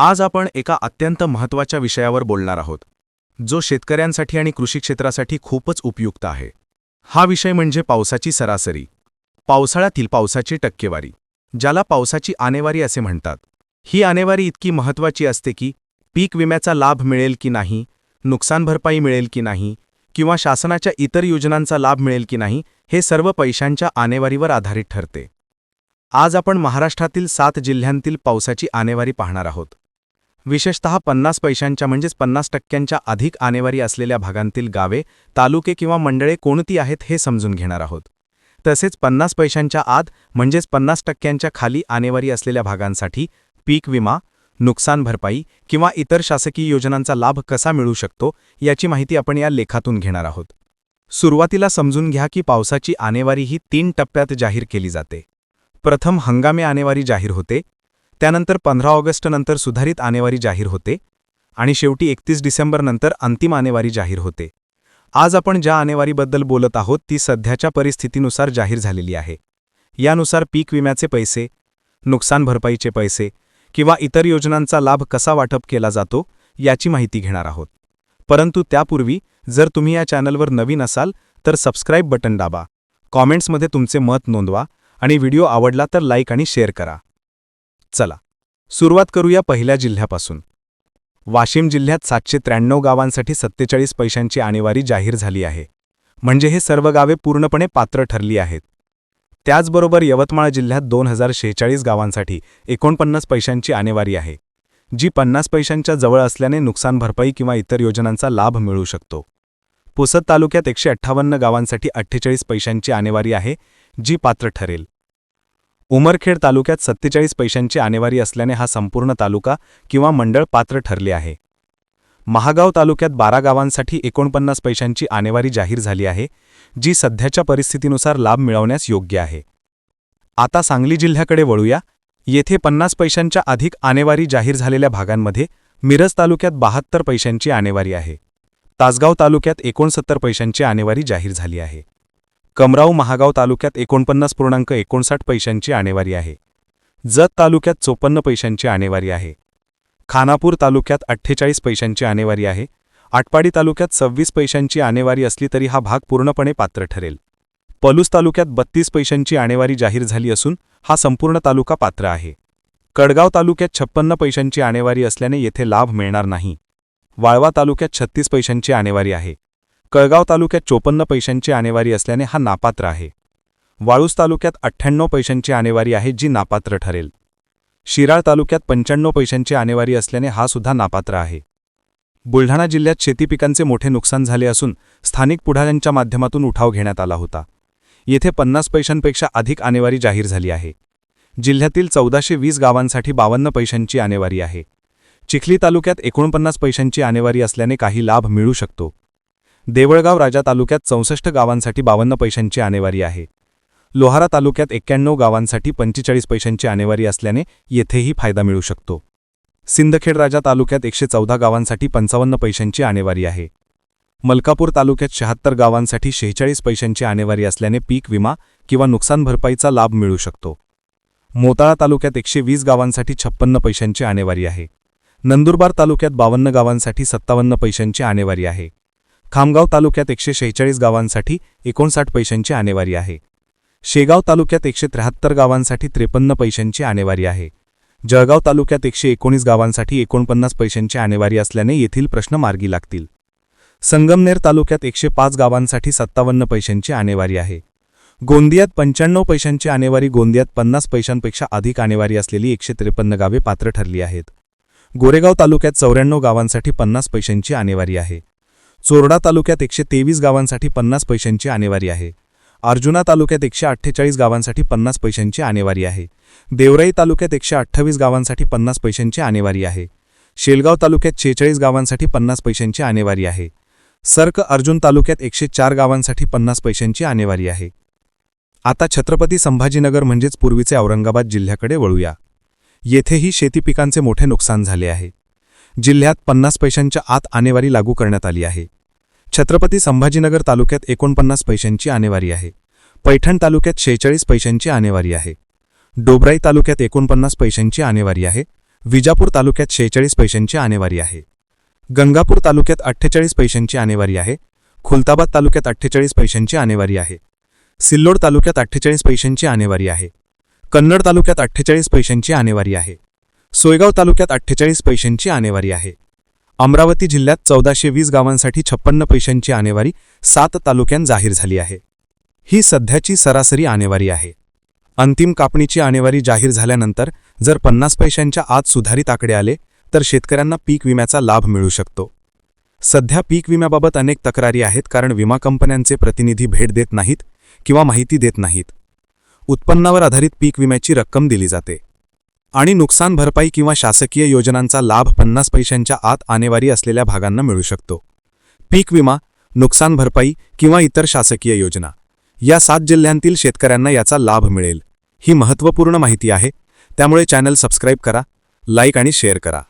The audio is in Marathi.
आज आपण एका अत्यंत महत्त्वाच्या विषयावर बोलणार आहोत जो शेतकऱ्यांसाठी आणि कृषी क्षेत्रासाठी खूपच उपयुक्त आहे. हा विषय म्हणजे पावसाची सरासरी पावसाळ्यातील पावसाची टक्केवारी ज्याला पावसाची आनेवारी असे म्हणतात. ही आनेवारी इतकी महत्त्वाची असते की पीक विम्याचा लाभ मिळेल की नाही नुकसान भरपाई मिळेल की नाही किंवा शासनाच्या इतर योजनांचा लाभ मिळेल की नाही हे सर्व पैशांच्या आनेवारीवर आधारित ठरते. आज आपण महाराष्ट्रातील सात जिल्ह्यांतील पावसाची आनेवारी पाहणार आहोत. विशेषतः पन्नास पैशांच्या म्हणजेच पन्नास टक्क्यांच्या अधिक आनेवारी असलेल्या भागांतील गावे तालुके किंवा मंडळे कोणती आहेत हे समजून घेणार आहोत. तसेच पन्नास पैशांच्या आत म्हणजेच पन्नास टक्क्यांच्या खाली आनेवारी असलेल्या भागांसाठी पीक विमा नुकसान भरपाई किंवा इतर शासकीय योजनांचा लाभ कसा मिळू शकतो याची माहिती आपण या लेखातून घेणार आहोत. सुरुवातीला समजून घ्या की पावसाची आनेवारी ही तीन टप्प्यात जाहीर केली जाते. प्रथम हंगामी आनेवारी जाहीर होते त्यानंतर पंधरा ऑगस्टनंतर सुधारित आनेवारी जाहीर होते आणि शेवटी एकतीस डिसेंबरनंतर अंतिम आनेवारी जाहीर होते. आज आपण ज्या आनेवारीबद्दल बोलत आहोत ती सध्याच्या परिस्थितीनुसार जाहीर झालेली आहे. यानुसार पीक विम्याचे पैसे नुकसान भरपाईचे पैसे किंवा इतर योजनांचा लाभ कसा वाटप केला जातो याची माहिती घेणार आहोत. परंतु त्यापूर्वी जर तुम्ही या चॅनलवर नवीन असाल तर सबस्क्राईब बटन दाबा. कॉमेंट्समध्ये तुमचे मत नोंदवा आणि व्हिडिओ आवडला तर लाईक आणि शेअर करा. चला सुरुवात करूया पहिल्या जिल्ह्यापासून. वाशिम जिल्ह्यात सातशे त्र्याण्णव गावांसाठी सत्तेचाळीस पैशांची आणेवारी जाहीर झाली आहे. म्हणजे हे सर्व गावे पूर्णपणे पात्र ठरली आहेत. त्याचबरोबर यवतमाळ जिल्ह्यात दोन हजार शेहेचाळीस गावांसाठी एकोणपन्नास पैशांची आणेवारी आहे जी पन्नास पैशांच्या जवळ असल्याने नुकसान भरपाई किंवा इतर योजनांचा लाभ मिळू शकतो. पुसद तालुक्यात एकशे अठ्ठावन्न गावांसाठी अठ्ठेचाळीस पैशांची आणेवारी आहे जी पात्र ठरेल. उमरखेड तालुक्यात सत्तेचाळीस पैशांची आणेवारी असल्याने हा संपूर्ण तालुका किंवा मंडळ पात्र ठरले आहे. महागाव तालुक्यात बारा गावांसाठी एकोणपन्नास पैशांची आणेवारी जाहीर झाली आहे जी सध्याच्या परिस्थितीनुसार लाभ मिळवण्यास योग्य आहे. आता सांगली जिल्ह्याकडे वळूया. येथे पन्नास पैशांच्या अधिक आणेवारी जाहीर झालेल्या भागांमध्ये मिरज तालुक्यात बहात्तर पैशांची आणेवारी आहे. तासगाव तालुक्यात एकोणसत्तर पैशांची आणेवारी जाहीर झाली आहे. कमराव महागाव तालुक्यात एकोणपन्नास पूर्णांक एकोणसाठ पैशांची आणेवारी आहे. जत तालुक्यात चोपन्न पैशांची आणेवारी आहे. खानापूर तालुक्यात अठ्ठेचाळीस पैशांची आणेवारी आहे. आटपाडी तालुक्यात सव्वीस पैशांची आणेवारी असली तरी हा भाग पूर्णपणे पात्र ठरेल. पलूस तालुक्यात बत्तीस पैशांची आणेवारी जाहीर झाली असून हा संपूर्ण तालुका पात्र आहे. कडगाव तालुक्यात छप्पन्न पैशांची आणेवारी असल्याने येथे लाभ मिळणार नाही. वाळवा तालुक्यात छत्तीस पैशांची आणेवारी आहे. कळगाव तालुक्यात चोपन्न पैशांची आणेवारी असल्याने हा नापात्र आहे. वाळूस तालुक्यात अठ्ठ्याण्णव पैशांची आणेवारी आहे जी नापात्र ठरेल. शिराळ तालुक्यात पंच्याण्णव पैशांची आणेवारी असल्याने हा सुद्धा नापात्र आहे. बुलढाणा जिल्ह्यात शेती पिकांचे मोठे नुकसान झाले असून स्थानिक पुढाऱ्यांच्या माध्यमातून उठाव घेण्यात आला होता. येथे पन्नास पैशांपेक्षा अधिक आणेवारी जाहीर झाली आहे. जिल्ह्यातील चौदाशे वीस गावांसाठी बावन्न पैशांची आणेवारी आहे. चिखली तालुक्यात एकोणपन्नास पैशांची आणेवारी असल्याने काही लाभ मिळू शकतो. देवळगाव राजा तालुक्यात चौसष्ट गावांसाठी बावन्न पैशांची आणेवारी आहे. लोहारा तालुक्यात एक्क्याण्णव गावांसाठी पंचेचाळीस पैशांची आणेवारी असल्याने येथेही फायदा मिळू शकतो. सिंदखेड राजा तालुक्यात एकशे चौदा गावांसाठी पंचावन्न पैशांची आणेवारी आहे. मलकापूर तालुक्यात शहात्तर गावांसाठी शेहेचाळीस पैशांची आणेवारी असल्याने पीक विमा किंवा नुकसान भरपाईचा लाभ मिळू शकतो. मोताळा तालुक्यात एकशे वीस गावांसाठी छप्पन्न पैशांची आणेवारी आहे. नंदुरबार तालुक्यात बावन्न गावांसाठी सत्तावन्न पैशांची आणेवारी आहे. खामगाव तालुक्यात एकशे शेहेचाळीस गावांसाठी एकोणसाठ पैशांची आणेवारी आहे. शेगाव तालुक्यात एकशे त्र्याहत्तर गावांसाठी त्रेपन्न पैशांची आणेवारी आहे. जळगाव तालुक्यात एकशे एकोणीस गावांसाठी एकोणपन्नास पैशांची आणेवारी असल्याने येथील प्रश्न मार्गी लागतील. संगमनेर तालुक्यात एकशे पाच गावांसाठी सत्तावन्न पैशांची आणेवारी आहे. गोंदियात पंच्याण्णव पैशांची आणेवारी गोंदियात पन्नास पैशांपेक्षा अधिक आणेवारी असलेली एकशे त्रेपन्न गावे पात्र ठरली आहेत. गोरेगाव तालुक्यात चौऱ्याण्णव गावांसाठी पन्नास पैशांची आणेवारी आहे. चोरडा तालुक्यात एकशे तेवीस गावांसाठी पन्नास पैशांची आणेवारी आहे. अर्जुना तालुक्यात एकशे अठ्ठेचाळीस गावांसाठी पन्नास पैशांची आणेवारी आहे. देवराई तालुक्यात एकशे अठ्ठावीस गावांसाठी पन्नास पैशांची आणेवारी आहे. शेलगाव तालुक्यात शेहेचाळीस गावांसाठी पन्नास पैशांची आणेवारी आहे. सर्क अर्जुन तालुक्यात एकशे चार गावांसाठी पन्नास पैशांची आणेवारी आहे. आता छत्रपती संभाजीनगर म्हणजेच पूर्वीचे औरंगाबाद जिल्ह्याकडे वळूया. येथेही शेती पिकांचे मोठे नुकसान झाले आहे. जिल्ह्यात पन्नास पैशांच्या आत आणेवारी लागू करण्यात आली आहे. छत्रपती संभाजीनगर तालुक्यात एकोणपन्नास पैशांची आणेवारी आहे. पैठण तालुक्यात शेहेचाळीस पैशांची आणेवारी आहे. डोबराई तालुक्यात एकोणपन्नास पैशांची आणेवारी आहे. विजापूर तालुक्यात शेहेचाळीस पैशांची आणेवारी आहे. गंगापूर तालुक्यात अठ्ठेचाळीस पैशांची आणेवारी आहे. खुलताबाद तालुक्यात अठ्ठेचाळीस पैशांची आणेवारी आहे. सिल्लोड तालुक्यात अठ्ठेचाळीस पैशांची आणेवारी आहे. कन्नड तालुक्यात अठ्ठेचाळीस पैशांची आणेवारी आहे. सोयगाव तालुक्यात अठ्ठेचाळीस पैशांची आणेवारी आहे. अमरावती जिल्ह्यात चौदाशे वीस गावांसाठी छप्पन्न पैशांची आणेवारी सात तालुक्यांत जाहीर झाली आहे. ही सध्याची सरासरी आणेवारी आहे. अंतिम कापणीची आणेवारी जाहीर झाल्यानंतर जर पन्नास पैशांच्या आत सुधारित आकडे आले तर शेतकऱ्यांना पीक विम्याचा लाभ मिळू शकतो. सध्या पीक विम्याबाबत अनेक तक्रारी आहेत कारण विमा कंपन्यांचे प्रतिनिधी भेट देत नाहीत किंवा माहिती देत नाहीत. उत्पन्नावर आधारित पीक विम्याची रक्कम दिली जाते. आणि नुकसान भरपाई किंवा शासकीय योजनांचा लाभ पन्नास पैशांच्या आत आणेवारी असलेल्या भागांना मिळू शकतो. पीक विमा नुकसान भरपाई किंवा इतर शासकीय योजना. या सात जिल्ह्यांतील शेतकऱ्यांना याचा लाभ मिळेल. ही महत्त्वपूर्ण माहिती आहे. त्यामुळे चॅनल सबस्क्राईब करा लाईक आणि शेअर करा.